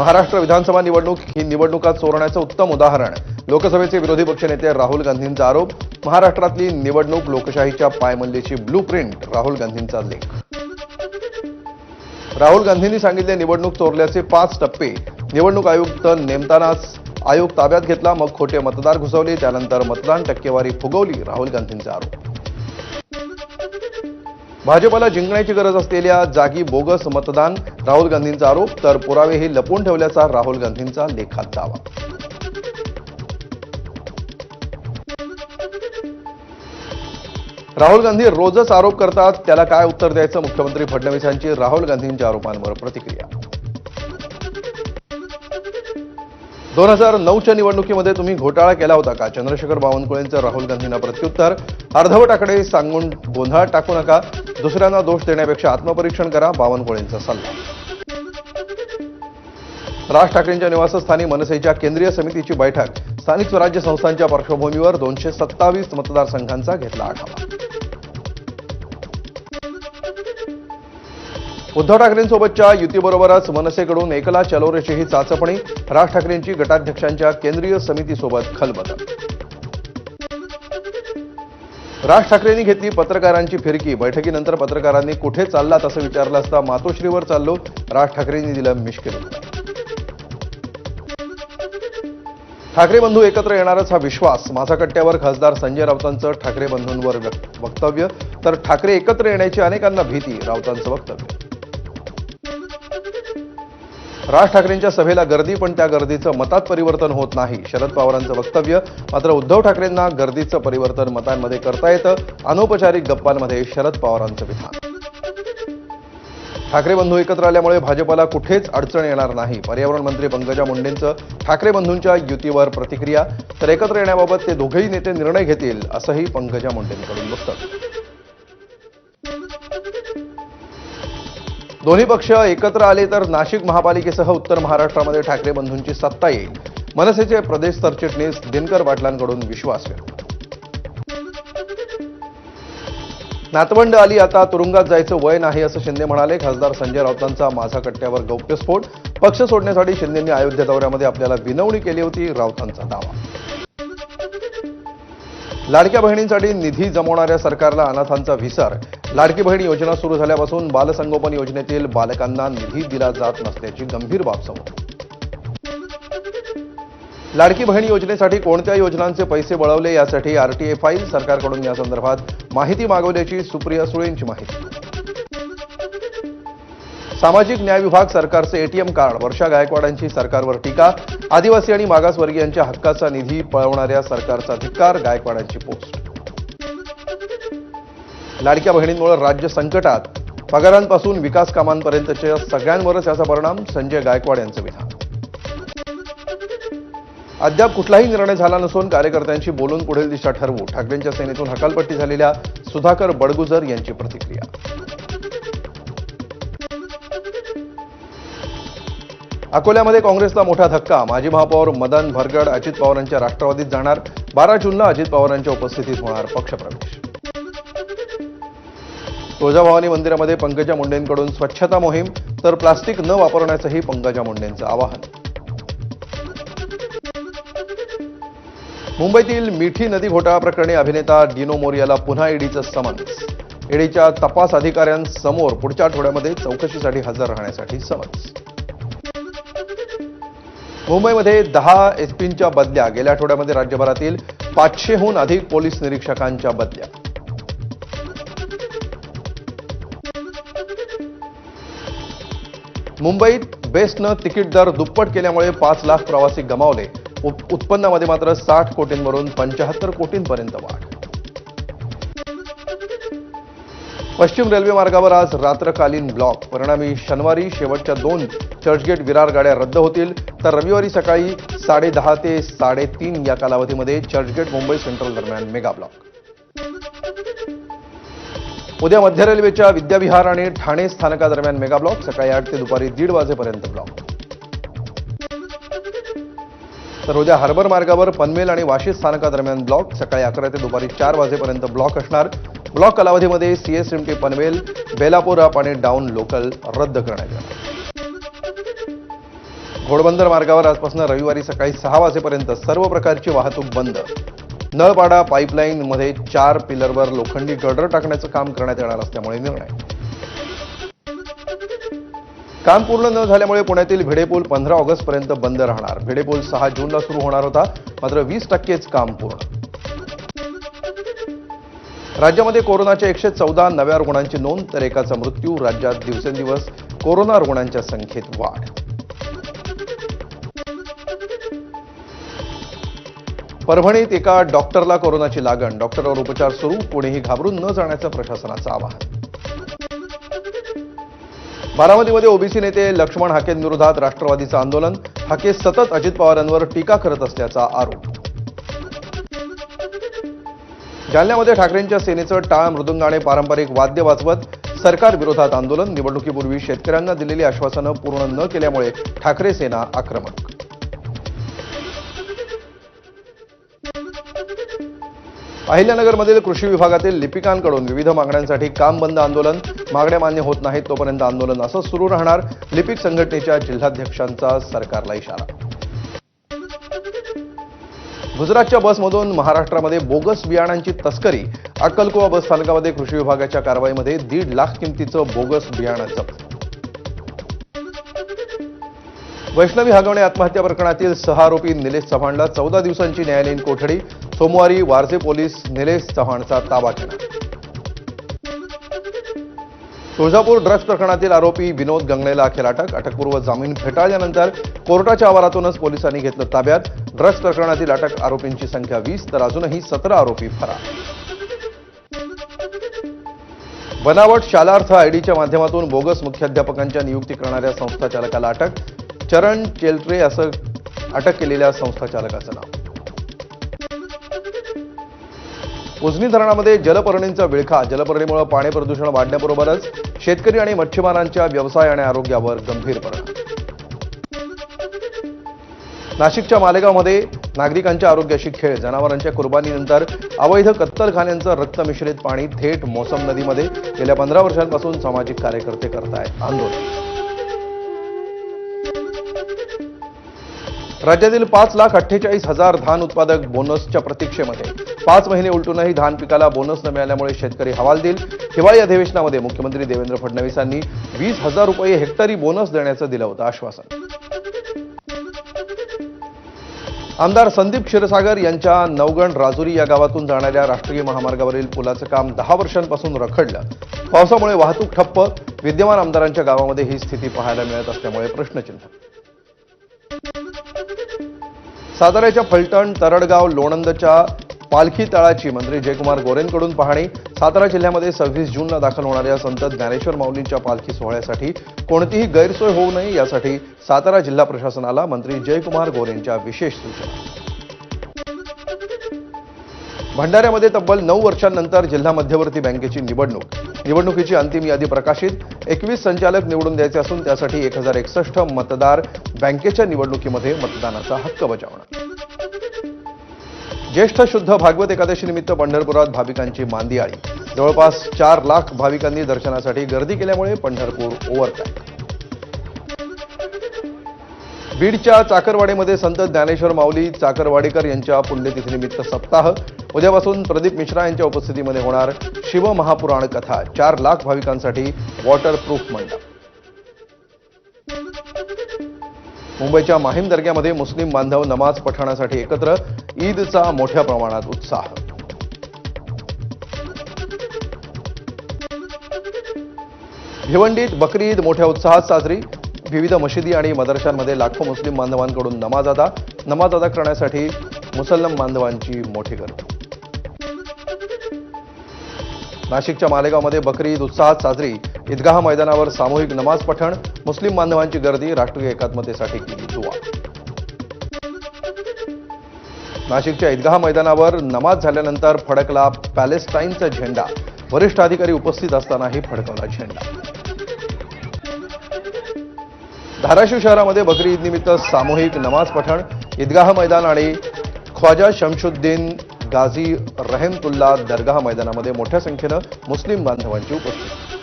महाराष्ट्र विधानसभा निवडणूक ही निवडणुका चोरण्याचं उत्तम उदाहरण. लोकसभेचे विरोधी पक्षनेते राहुल गांधींचा आरोप महाराष्ट्रातली निवडणूक लोकशाहीच्या पायमल्लीची ब्लू प्रिंट राहुल गांधींचा लेख. राहुल गांधींनी सांगितले निवडणूक चोरल्याचे पाच टप्पे. निवडणूक आयुक्त नेमतानाच आयोग ताब्यात घेतला मग खोटे मतदार घुसवले त्यानंतर मतदान टक्केवारी फुगवली राहुल गांधींचा आरोप. भाजपाला जिंकण्याची गरज असलेल्या जागी बोगस मतदान राहुल गांधींचा आरोप तर पुरावे हे लपवून ठेवल्याचा राहुल गांधींचा लेखात दावा. राहुल गांधी रोजच आरोप करतात त्याला काय उत्तर द्यायचं? मुख्यमंत्री फडणवीसांची राहुल गांधींच्या आरोपांवर प्रतिक्रिया. दोन हजार नऊच्या निवडणुकीमध्ये तुम्ही घोटाळा केला होता का? चंद्रशेखर बावनकुळेंचं राहुल गांधींना प्रत्युत्तर. अर्धवट आकडे सांगून गोंधळात टाकू नका. दुसऱ्यांना दोष देण्यापेक्षा आत्मपरीक्षण करा बावनकुळेंचा सल्ला. राज ठाकरेंच्या निवासस्थानी मनसेच्या केंद्रीय समितीची बैठक. स्थानिक स्वराज्य संस्थांच्या पार्श्वभूमीवर दोनशे सत्तावीस मतदारसंघांचा घेतला आढावा. उद्धव ठाकरेंसोबतच्या युतीबरोबरच मनसेकडून एकला चलोरेचीही चाचपणी. राज ठाकरेंची गटाध्यक्षांच्या केंद्रीय समितीसोबत खलबत. राज ठाकरेंनी घेतली पत्रकारांची फिरकी. बैठकीनंतर पत्रकारांनी कुठे चाललात असं विचारलं असता मातोश्रीवर चाललो राज ठाकरेंनी दिलं मिश्किल. ठाकरे बंधू एकत्र येणारच हा विश्वास. माझा कट्ट्यावर खासदार संजय राऊतांचं ठाकरे बंधूंवर व्यक्त- वक्तव्य. तर ठाकरे एकत्र येण्याची अनेकांना भीती राऊतांचं वक्तव्य. राज ठाकरेंच्या सभेला गर्दी पण त्या गर्दीचं मतात परिवर्तन होत नाही. शरद पवारांचं वक्तव्य मात्र उद्धव ठाकरेंना गर्दीचं परिवर्तन मतांमध्ये करता येतं. अनौपचारिक गप्पांमध्ये शरद पवारांचं विधान. ठाकरे बंधू एकत्र आल्यामुळे भाजपला कुठेच अडचण येणार नाही. पर्यावरण मंत्री पंकजा मुंडेंचं ठाकरे बंधूंच्या युतीवर प्रतिक्रिया. तर एकत्र येण्याबाबत ते दोघेही नेते निर्णय घेतील असंही पंकजा मुंडेंकडून वक्तव्य. दोन्ही पक्ष एकत्र आले तर नाशिक महापालिकेसह उत्तर महाराष्ट्रामध्ये ठाकरे बंधूंची सत्ता येईल. मनसेचे प्रदेश सरचिटणीस दिनकर पाटलांकडून विश्वास व्यक्त. नातवंड आली आता तुरुंगात जायचं वय नाही असं शिंदे म्हणाले. खासदार संजय राऊतांचा माझा कट्ट्यावर गौप्यस्फोट पक्ष सोडण्यासाठी शिंदेंनी अयोध्या दौऱ्यामध्ये आपल्याला विनवणी केली होती राऊतांचा दावा. लाडक्या बहिणींसाठी निधी जमवणाऱ्या सरकारला अनाथांचा विसर. लाडकी बहीण योजना सुरू झाल्यापासून बालसंगोपन योजनेतील बालकांना निधी दिला जात नसल्याची गंभीर बाब समोर लाडकी बहीण योजनेसाठी कोणत्या योजनांचे पैसे वळवले यासाठी आरटीए फाईल सरकारकडून या संदर्भात माहिती मागवल्याची सुप्रिया सुळेंची माहिती. सामाजिक न्याय विभाग सरकारचे एटीएम कार्ड वर्षा गायकवाडांची सरकारवर टीका आदिवासी आणि मागासवर्गीयांच्या हक्काचा निधी पळवणाऱ्या सरकारचा धिक्कार गायकवाडांची पोस्ट. लाडक्या बहिणींमुळे राज्य संकटात पगारांपासून विकास कामांपर्यंतच्या सगळ्यांवरच याचा परिणाम संजय गायकवाड यांचं विधान. अद्याप कुठलाही निर्णय झाला नसून कार्यकर्त्यांशी बोलून पुढील दिशा ठरवू ठाकरेंच्या सेनेतून हकालपट्टी झालेल्या सुधाकर बडगुजर यांची प्रतिक्रिया. अकोल्यामध्ये काँग्रेसला मोठा धक्का. माजी महापौर मदन भरगड अजित पवारांच्या राष्ट्रवादीत जाणार. बारा जूनला अजित पवारांच्या उपस्थितीत होणार पक्षप्रवेश. तुळजाभवानी मंदिरामध्ये पंकजा मुंडेंकडून स्वच्छता मोहीम तर प्लास्टिक न वापरण्याचंही पंकजा मुंडेंचं आवाहन. मुंबईतील मिठी नदी घोटाळा प्रकरणी अभिनेता डिनो मोरियाला पुन्हा ईडीचं समन्स. ईडीच्या तपास अधिकाऱ्यांसमोर पुढच्या आठवड्यामध्ये चौकशीसाठी हजर राहण्यासाठी समन्स. मुंबईमध्ये दहा एसपींच्या बदल्या. गेल्या आठवड्यामध्ये राज्यभरातील पाचशेहून अधिक पोलीस निरीक्षकांच्या बदल्या. मुंबईत बेस्टनं तिकीट दर दुप्पट केल्यामुळे पाच लाख प्रवासी गमावले. उप- उत्पन्नामध्ये मात्र साठ कोटींवरून पंचाहत्तर कोटींपर्यंत वाढ. पश्चिम रेल्वे मार्गावर आज रात्रकालीन ब्लॉक. परिणामी शनिवारी शेवटच्या दोन चर्चगेट विरार गाड्या रद्द होतील. तर रविवारी सकाळी साडेदहा ते साडेतीन या कालावधीमध्ये चर्चगेट मुंबई सेंट्रल दरम्यान मेगा ब्लॉक. उद्या मध्य रेल्वेच्या विद्याविहार आणि ठाणे स्थानकादरम्यान मेगा ब्लॉक सकाळी आठ ते दुपारी दीड वाजेपर्यंत ब्लॉक. तर उद्या हार्बर मार्गावर पनवेल आणि वाशी स्थानकादरम्यान ब्लॉक सकाळी अकरा ते दुपारी चार वाजेपर्यंत ब्लॉक असणार. ब्लॉक कालावधीमध्ये सीएसएमटी पनवेल बेलापूर अप आणि डाऊन लोकल रद्द करण्यात येणार. घोडबंदर मार्गावर आजपासून रविवारी सकाळी सहा वाजेपर्यंत सर्व प्रकारची वाहतूक बंद. नळपाडा पाईपलाईनमध्ये चार पिलरवर लोखंडी गर्डर टाकण्याचं काम करण्यात येणार असल्यामुळे निर्णय. काम पूर्ण न झाल्यामुळे पुण्यातील भिडेपूल पंधरा ऑगस्टपर्यंत बंद राहणार. भिडेपूल सहा जूनला सुरू होणार होता मात्र वीस टक्केच काम पूर्ण. राज्यामध्ये कोरोनाच्या एकशे चौदा नव्या रुग्णांची नोंद तर एकाचा मृत्यू राज्यात दिवसेंदिवस कोरोना रुग्णांच्या संख्येत वाढ. परभणीत एका डॉक्टरला कोरोनाची लागण. डॉक्टरवर उपचार सुरू कोणीही घाबरून न जाण्याचं प्रशासनाचं आवाहन. बारामतीमध्ये ओबीसी नेते लक्ष्मण हाकेंविरोधात राष्ट्रवादीचं आंदोलन. हाके सतत अजित पवारांवर टीका करत असल्याचा आरोप. जालन्यामध्ये ठाकरेंच्या सेनेचं टाळ मृदुंगाने पारंपरिक वाद्य वाजवत सरकार विरोधात आंदोलन. निवडणुकीपूर्वी शेतकऱ्यांना दिलेली आश्वासनं पूर्ण न केल्यामुळे ठाकरे सेना आक्रमक. अहिल्यानगरमधील कृषी विभागातील लिपिकांकडून विविध मागण्यांसाठी काम बंद आंदोलन मागण्या मान्य होत नाहीत तोपर्यंत आंदोलन असंच सुरू राहणार लिपिक संघटनेच्या जिल्हाध्यक्षांचा सरकारला इशारा. गुजरातच्या बसमधून महाराष्ट्रामध्ये बोगस बियाणांची तस्करी अक्कलकुवा बस स्थानकामध्ये कृषी विभागाच्या कारवाईमध्ये दीड लाख किमतीचं बोगस बियाणं जप्त वैष्णवी हगवणे आत्महत्या प्रकरणातील सहा आरोपी निलेश चव्हाणला चौदा दिवसांची न्यायालयीन कोठडी सोमवारी वारजे पोलीस निलेश चव्हाणचा ताबा घेणार. तुळजापूर ड्रग्ज प्रकरणातील आरोपी विनोद गंगणेला अखेर अटक अटकपूर्व जामीन फेटाळल्यानंतर कोर्टाच्या आवारातूनच पोलिसांनी घेतलं ताब्यात. ड्रग्ज प्रकरणातील अटक आरोपींची संख्या वीस तर अजूनही सतरा आरोपी फरार. बनावट शालार्थ आयडीच्या माध्यमातून बोगस मुख्याध्यापकांच्या नियुक्ती करणाऱ्या संस्था चालकाला अटक चरण चेल्ट्रे असं अटक केलेल्या संस्था चालकाचं नाव. उजनी धरणामध्ये जलपर्णींचा विळखा. जलपर्णीमुळे पाणी प्रदूषण वाढण्याबरोबरच शेतकरी आणि मच्छीमारांच्या व्यवसाय आणि आरोग्यावर गंभीर परिणाम. नाशिकच्या मालेगावमध्ये नागरिकांच्या आरोग्याशी खेळ. जनावरांच्या कुर्बानीनंतर अवैध कत्तलखान्यांचं रक्त मिश्रित पाणी थेट मोसम नदीमध्ये गेल्या पंधरा वर्षांपासून सामाजिक कार्यकर्ते करतायत. आंदोलन राज्यातील पाच लाख अठ्ठेचाळीस हजार धान उत्पादक बोनसच्या प्रतीक्षेमध्ये. पाच महिने उलटूनही धान पिकाला बोनस न मिळाल्यामुळे शेतकरी हवालदिल हिवाळी अधिवेशनामध्ये मुख्यमंत्री देवेंद्र फडणवीसांनी वीस हजार रुपये हेक्टरी बोनस देण्याचं दिलं होतं आश्वासन. आमदार संदीप क्षीरसागर यांच्या नवगण राजुरी या गावातून जाणाऱ्या राष्ट्रीय महामार्गावरील पुलाचं काम दहा वर्षांपासून रखडलं. पावसामुळे वाहतूक ठप्प विद्यमान आमदारांच्या गावामध्ये ही स्थिती पाहायला मिळत असल्यामुळे प्रश्नचिन्ह. साताऱ्याच्या फलटण तरडगाव लोणंदच्या पालखी तळाची मंत्री जयकुमार गोरेंकडून पाहणी. सातारा जिल्ह्यामध्ये सव्वीस जूनला दाखल होणाऱ्या संत ज्ञानेश्वर माऊलींच्या पालखी सोहळ्यासाठी कोणतीही गैरसोय होऊ नये यासाठी सातारा जिल्हा प्रशासनाला मंत्री जयकुमार गोरेंच्या विशेष सूचना. भंडाऱ्यामध्ये तब्बल नऊ वर्षांनंतर जिल्हा मध्यवर्ती बँकेची निवडणूक. निवडणुकीची अंतिम यादी प्रकाशित. एकवीस संचालक निवडून द्यायचे असून त्यासाठी एक हजार एकसष्ट मतदार बँकेच्या निवडणुकीमध्ये मतदानाचा हक्क बजावणार. ज्येष्ठ शुद्ध भागवत एकादशीनिमित्त पंढरपुरात भाविकांची मांदी मांदियाळी जवळपास चार लाख भाविकांनी दर्शनासाठी गर्दी केल्यामुळे पंढरपूर ओव्हर बीडच्या चाकरवाडीमध्ये संत ज्ञानेश्वर माऊली चाकरवाडीकर यांच्या पुण्यतिथीनिमित्त सप्ताह. उद्यापासून प्रदीप मिश्रा यांच्या उपस्थितीमध्ये होणार शिवमहापुराण कथा. चार लाख भाविकांसाठी वॉटरप्रूफ मंडप. मुंबईच्या माहीम दर्ग्यामध्ये मुस्लिम बांधव नमाज पठणासाठी एकत्र ईदचा मोठ्या प्रमाणात उत्साह. भिवंडीत बकरी ईद मोठ्या उत्साहात साजरी. विविध मशिदी आणि मदरशांमध्ये लाखो मुस्लिम बांधवांकडून नमाज अदा. नमाज अदा करण्यासाठी मुसल्लम बांधवांची मोठी गर्दी. नाशिकच्या मालेगावमध्ये बकरी ईद उत्साहात साजरी. ईदगाह मैदानावर सामूहिक नमाज पठण मुस्लिम बांधवांची गर्दी राष्ट्रीय एकात्मतेसाठी केली दुवा नाशिकच्या ईदगाह मैदानावर नमाज झाल्यानंतर फडकला पॅलेस्टाईनचा झेंडा. वरिष्ठ अधिकारी उपस्थित असतानाही फडकवला झेंडा. धाराशिव शहरामध्ये बकरी ईदनिमित्त सामूहिक नमाज पठण ईदगाह मैदान आणि ख्वाजा शमशुद्दीन गाझी रहेमतुल्ला दर्गाह मैदानामध्ये मोठ्या संख्येनं मुस्लिम बांधवांची उपस्थिती.